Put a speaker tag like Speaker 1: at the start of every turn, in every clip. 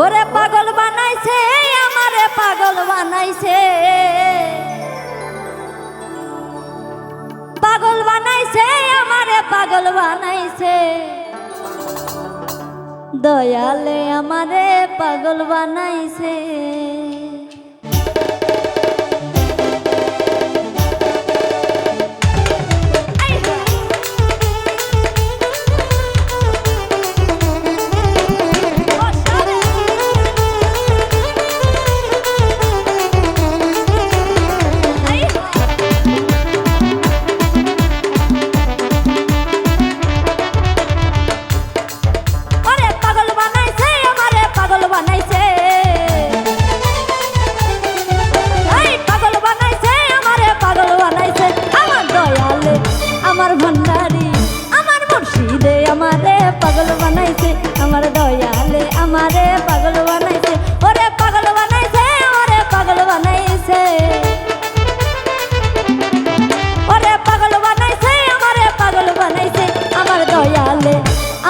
Speaker 1: ওরে পাগল বানাইছে, আমারে পাগল বানাইছে। পাগল বানাইছে, আমারে পাগল বানাইছে। দয়ালে আমারে পাগল বানাইছে।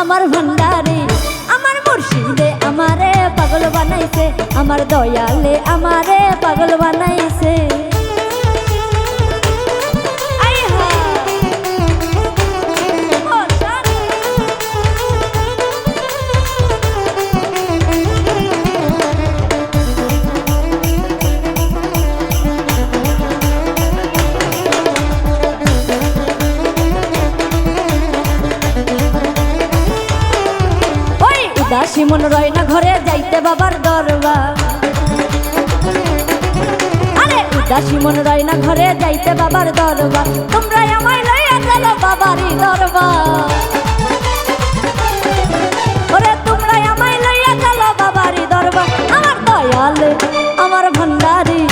Speaker 1: আমার ভান্ডারে আমার মুর্শিদে আমারে পাগল বানাইছে আমার দয়ালে আমারে পাগল বানাইছে। উদাসী মন রয় না ঘরে যাইতে বাবার দরবার। উদাসী মন রয় না ঘরে যাইতে বাবার দরবার। তোমরা আমায় লইয়া চলো বাবারই দরবার। তোমরা আমায় লইয়া চলো বাবারই দরবার। আমার দয়ালে, আমার ভান্ডারি,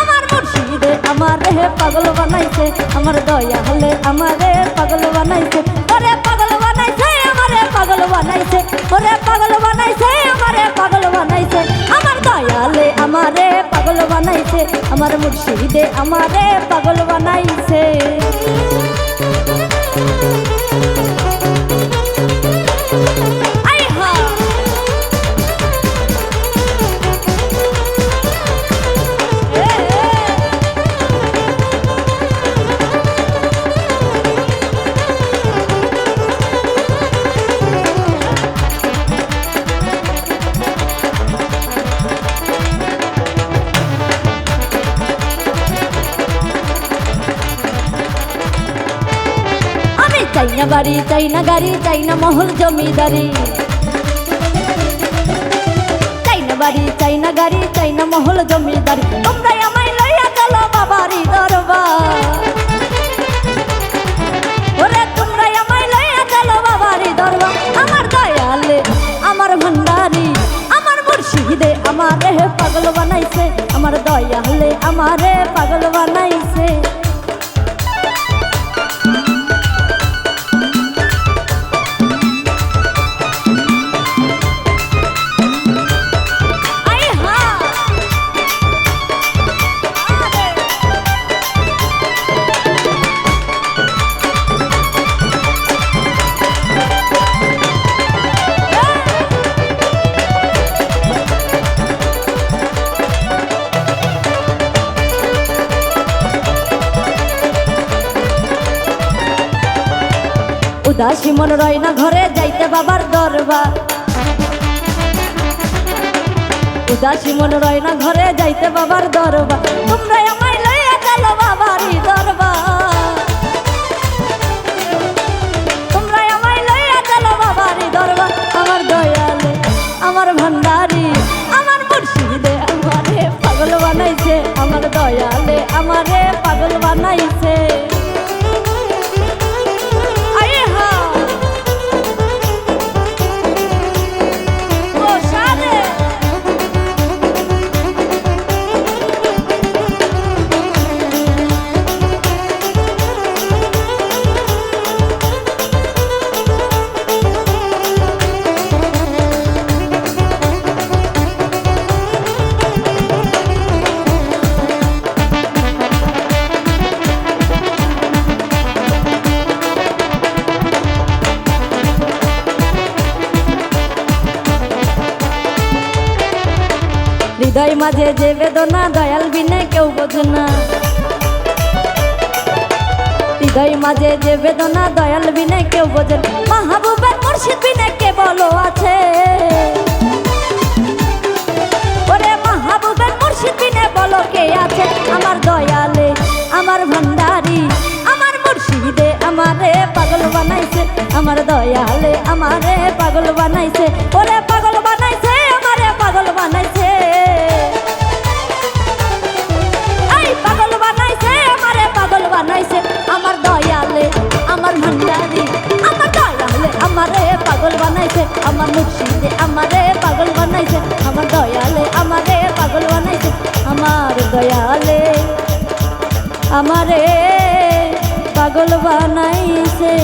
Speaker 1: আমার মুর্শিদে আমার হে পাগল বানাইছে। আমার দয়ালে, আমারে পাগল বানাইছে। বানাইছে আমার মুর্শিদে আমারে পাগল বানাইছে। না বাড়ি চাই না গাড়ি চাই না মহল জমিদারি। চাই না বাড়ি চাই না গাড়ি চাই না মহল জমিদারি। তোমরা আমায় লইয়া চলো বাবারি দরবার। ওরে তোমরা আমায় লইয়া চলো বাবারি দরবার। আমার দয়ালে, আমার ভান্ডারি, আমার মুর্শিদে আমারে পাগল বানাইছে। আমার দয়ালে আমারে পাগল বানাইছে উদাসী মন রয় না ঘরে যাইতে বাবার দরবার। উদাসী মন রয় না ঘরে যাইতে বাবার দরবার। তোমরা আমায় লইয়া চলো বাবারই দরবার। আমার দয়ালে, আমার মুর্শিদে আমারে পাগল বানাইছে। আমার দয়ালে আমারে পাগল হৃদয় মাঝে যে বেদনা, দয়াল বিনে কেউ বোঝে না। হৃদয় মাঝে যে বেদনা, দয়াল বিনে কেউ বোঝে। মাহবুবের মুর্শিদ বিনে কে বলো আছে? ওরে মাহবুবের মুর্শিদ বিনে বলো কে আছে? আমার দয়ালে, আমার ভান্ডারি, আমার মুর্শিদে আমারে পাগল বানাইছে। আমার দয়ালে আমারে পাগল বানাইছে। ওরে মুর্শিদে আমারে পাগল বানাইছে আমার দয়ালে আমারে পাগল বানাইছে আমার দয়ালে আমারে পাগল বানাইছে।